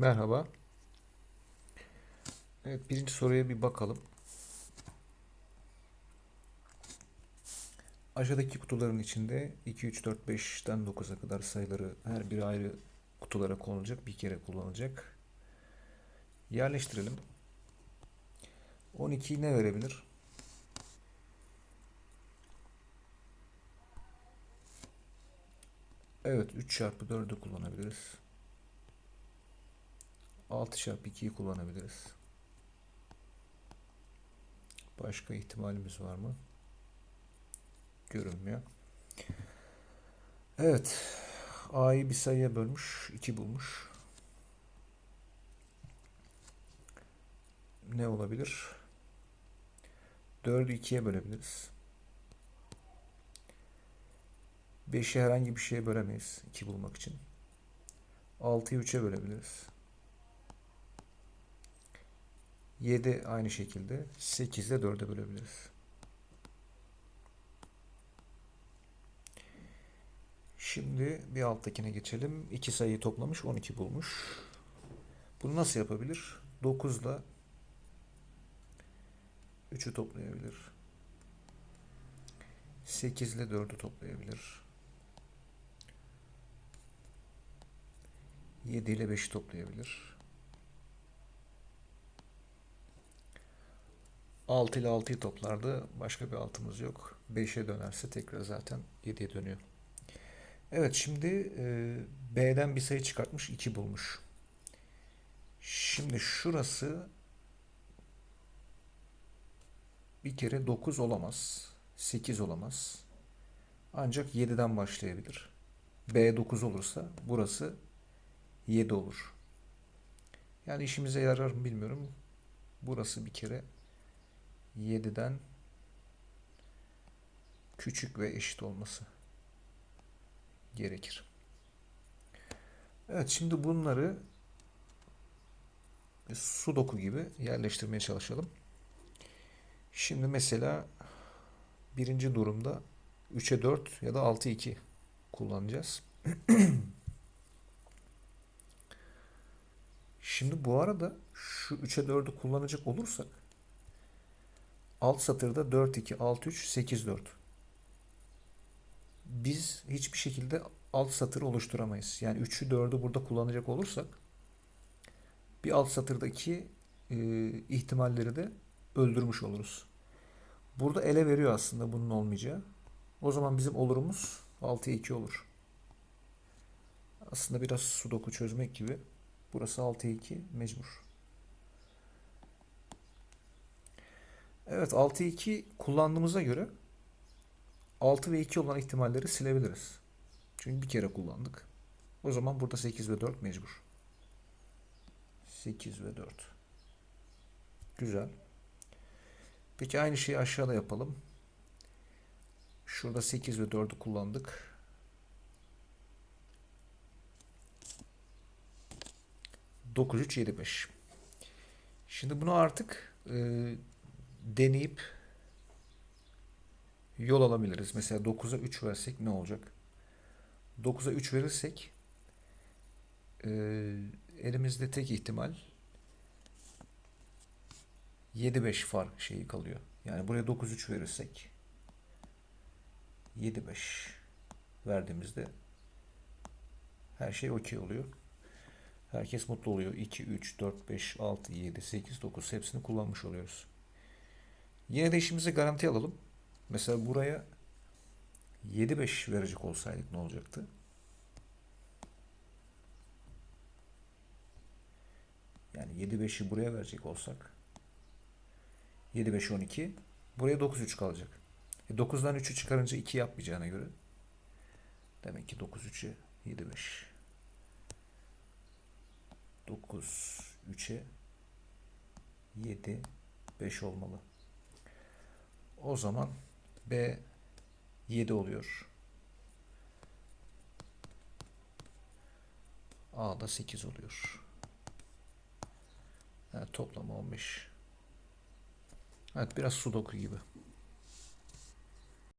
Merhaba. Evet, birinci soruya bir bakalım. Aşağıdaki kutuların içinde 2, 3, 4, 5'ten 9'a kadar sayıları her biri ayrı kutulara konulacak, bir kere kullanılacak. Yerleştirelim. 12'yi ne verebilir? Evet, 3 çarpı 4'ü kullanabiliriz. 6 çarpı 2'yi kullanabiliriz. Başka ihtimalimiz var mı? Görünmüyor. Evet. A'yı bir sayıya bölmüş. 2 bulmuş. Ne olabilir? 4'ü 2'ye bölebiliriz. 5'i herhangi bir şeye bölemeyiz 2 bulmak için. 6'yı 3'e bölebiliriz. 7 aynı şekilde 8 ile 4'e bölebiliriz. Şimdi bir alttakine geçelim. İki sayıyı toplamış 12 bulmuş. Bunu nasıl yapabilir? 9 ile 3'ü toplayabilir. 8 ile 4'ü toplayabilir. 7 ile 5'i toplayabilir. 6 ile 6'yı toplardı. Başka bir altımız yok. 5'e dönerse tekrar zaten 7'ye dönüyor. Evet şimdi e, B'den bir sayı çıkartmış 2 bulmuş. Şimdi şurası bir kere 9 olamaz. 8 olamaz. Ancak 7'den başlayabilir. B 9 olursa burası 7 olur. Yani işimize yarar mı bilmiyorum. Burası bir kere 7'den küçük ve eşit olması gerekir. Evet şimdi bunları sudoku gibi yerleştirmeye çalışalım. Şimdi mesela birinci durumda 3'e 4 ya da 6'ya 2 kullanacağız. Şimdi bu arada şu 3'e 4'ü kullanacak olursak alt satırda 4 2 6 3 8 4 biz hiçbir şekilde alt satır oluşturamayız. Yani 3'ü 4'ü burada kullanacak olursak bir alt satırdaki e, ihtimalleri de öldürmüş oluruz. Burada ele veriyor aslında bunun olmayacağı. O zaman bizim olurumuz 6'ya 2 olur. Aslında biraz sudoku çözmek gibi. Burası 6'ya 2 mecbur. Evet 6'ya 2 kullandığımıza göre 6 ve 2 olan ihtimalleri silebiliriz. Çünkü bir kere kullandık. O zaman burada 8 ve 4 mecbur. 8 ve 4. Güzel. Peki aynı şeyi aşağıda yapalım. Şurada 8 ve 4'ü kullandık. Dokuz, üç, yedi, beş. Şimdi bunu artık e, deneyip yol alabiliriz. Mesela 9'a 3 versek ne olacak? 9'a 3 verirsek e, elimizde tek ihtimal 7-5 fark şeyi kalıyor. Yani buraya 9-3 verirsek 7-5 verdiğimizde her şey okey oluyor. Herkes mutlu oluyor. 2, 3, 4, 5, 6, 7, 8, 9 hepsini kullanmış oluyoruz. Yine de işimizi garanti alalım. Mesela buraya 7-5 verecek olsaydık ne olacaktı? Yani 7-5'i buraya verecek olsak 7-5 12 buraya 9-3 kalacak. E 9'dan 3'ü çıkarınca 2 yapmayacağına göre demek ki 9-3'e 7-5 9 3'e 7 5 olmalı. O zaman B 7 oluyor. A da 8 oluyor. Evet, toplam 15. Evet biraz sudoku gibi.